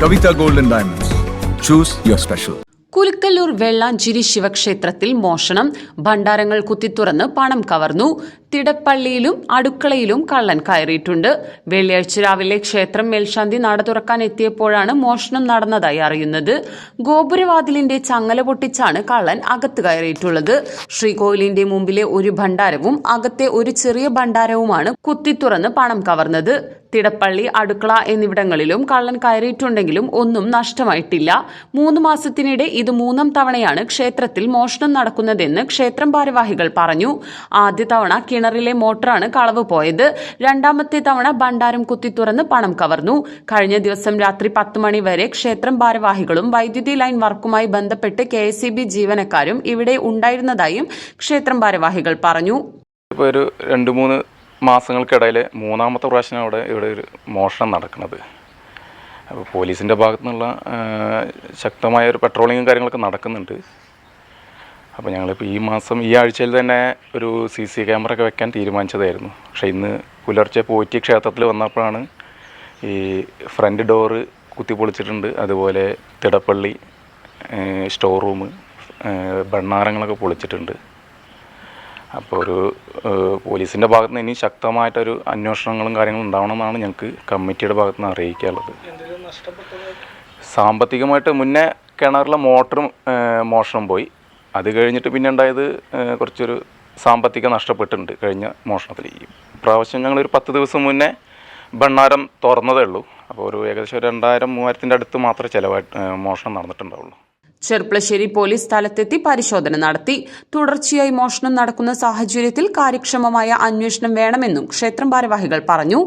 Kavita golden diamonds. Choose your special. Kulukkallur Vellancheri ശിവക്ഷേത്രത്തിൽ മോഷണം. ഭണ്ഡാരങ്ങൾ കുത്തിത്തുറന്ന് പണം കവർന്നു. തിടപ്പള്ളിയിലും അടുക്കളയിലും കള്ളൻ കയറിയിട്ടുണ്ട്. വെള്ളിയാഴ്ച രാവിലെ ക്ഷേത്രം മേൽശാന്തി നട തുറക്കാൻ എത്തിയപ്പോഴാണ് മോഷണം നടന്നതായി അറിയുന്നത്. ഗോപുരവാതിലിന്റെ ചങ്ങല പൊട്ടിച്ചാണ് കള്ളൻ അകത്ത് കയറിയിട്ടുള്ളത്. ശ്രീകോവിലിന്റെ മുമ്പിലെ ഒരു ഭണ്ഡാരവും അകത്തെ ഒരു ചെറിയ ഭണ്ഡാരവുമാണ് കുത്തിത്തുറന്ന് പണം കവർന്നത്. തിടപ്പള്ളി അടുക്കള എന്നിവിടങ്ങളിലും കള്ളൻ കയറിയിട്ടുണ്ടെങ്കിലും ഒന്നും നഷ്ടമായിട്ടില്ല. മൂന്ന് മാസത്തിനിടെ ഇത് മൂന്നാം തവണയാണ് ക്ഷേത്രത്തിൽ മോഷണം നടക്കുന്നതെന്ന് ക്ഷേത്രം ഭാരവാഹികൾ പറഞ്ഞു. ആദ്യ തവണ കിണറിലെ മോട്ടറാണ് കളവ് പോയത്. രണ്ടാമത്തെ തവണ ഭണ്ഡാരം കുത്തി തുറന്ന് പണം കവർന്നു. കഴിഞ്ഞ ദിവസം രാത്രി പത്ത് മണി വരെ ക്ഷേത്രം ഭാരവാഹികളും വൈദ്യുതി ലൈൻ വർക്കുമായി ബന്ധപ്പെട്ട് കെ ജീവനക്കാരും ഇവിടെ ഉണ്ടായിരുന്നതായും ക്ഷേത്രം ഭാരവാഹികൾ പറഞ്ഞു. ഇപ്പോൾ ഒരു രണ്ട് മൂന്ന് മാസങ്ങൾക്കിടയിൽ മൂന്നാമത്തെ പ്രാവശ്യം അവിടെ ഇവിടെ ഒരു മോഷണം നടക്കുന്നത്. അപ്പോൾ പോലീസിന്റെ ഭാഗത്തു നിന്നുള്ള ശക്തമായ ഒരു പെട്രോളിങ്ങും കാര്യങ്ങളൊക്കെ നടക്കുന്നുണ്ട്. അപ്പോൾ ഞങ്ങളിപ്പോൾ ഈ മാസം ഈ ആഴ്ചയിൽ തന്നെ ഒരു സി സി ക്യാമറ ഒക്കെ വെക്കാൻ തീരുമാനിച്ചതായിരുന്നു. പക്ഷേ ഇന്ന് പുലർച്ചെ പോറ്റി ക്ഷേത്രത്തിൽ വന്നപ്പോഴാണ് ഈ ഫ്രണ്ട് ഡോറ് കുത്തിപ്പൊളിച്ചിട്ടുണ്ട്. അതുപോലെ തിടപ്പള്ളി സ്റ്റോർ റൂം ഭണ്ണാരങ്ങളൊക്കെ പൊളിച്ചിട്ടുണ്ട്. അപ്പോൾ ഒരു പോലീസിന്റെ ഭാഗത്ത് നിന്ന് ഇനി ശക്തമായിട്ടൊരു അന്വേഷണങ്ങളും കാര്യങ്ങളും ഉണ്ടാവണമെന്നാണ് ഞങ്ങൾക്ക് കമ്മിറ്റിയുടെ ഭാഗത്ത് നിന്ന് അറിയിക്കാനുള്ളത് സാമ്പത്തികമായിട്ട് മുന്നേ കിണറിലെ മോട്ടറും മോഷണം പോയി. അത് കഴിഞ്ഞിട്ട് പിന്നെ ഉണ്ടായത് കുറച്ചൊരു സാമ്പത്തിക നഷ്ടപ്പെട്ടിട്ടുണ്ട് കഴിഞ്ഞ മോഷണത്തിൽ. ഈ പ്രാവശ്യം ഞങ്ങളൊരു പത്ത് ദിവസം മുന്നേ ഭണ്ണാരം തുറന്നതേ ഉള്ളൂ. അപ്പോൾ ഒരു ഏകദേശം ഒരു രണ്ടായിരം മൂവായിരത്തിന്റെ അടുത്ത് മാത്രമേ ചിലവായിട്ട് മോഷണം നടന്നിട്ടുണ്ടാവുള്ളൂ. ചെർപ്പളശ്ശേരി പോലീസ് സ്ഥലത്തെത്തി പരിശോധന നടത്തി. തുടർച്ചയായി മോഷണം നടക്കുന്ന സാഹചര്യത്തിൽ കാര്യക്ഷമമായ അന്വേഷണം വേണമെന്നും ക്ഷേത്രം ഭാരവാഹികൾ പറഞ്ഞു.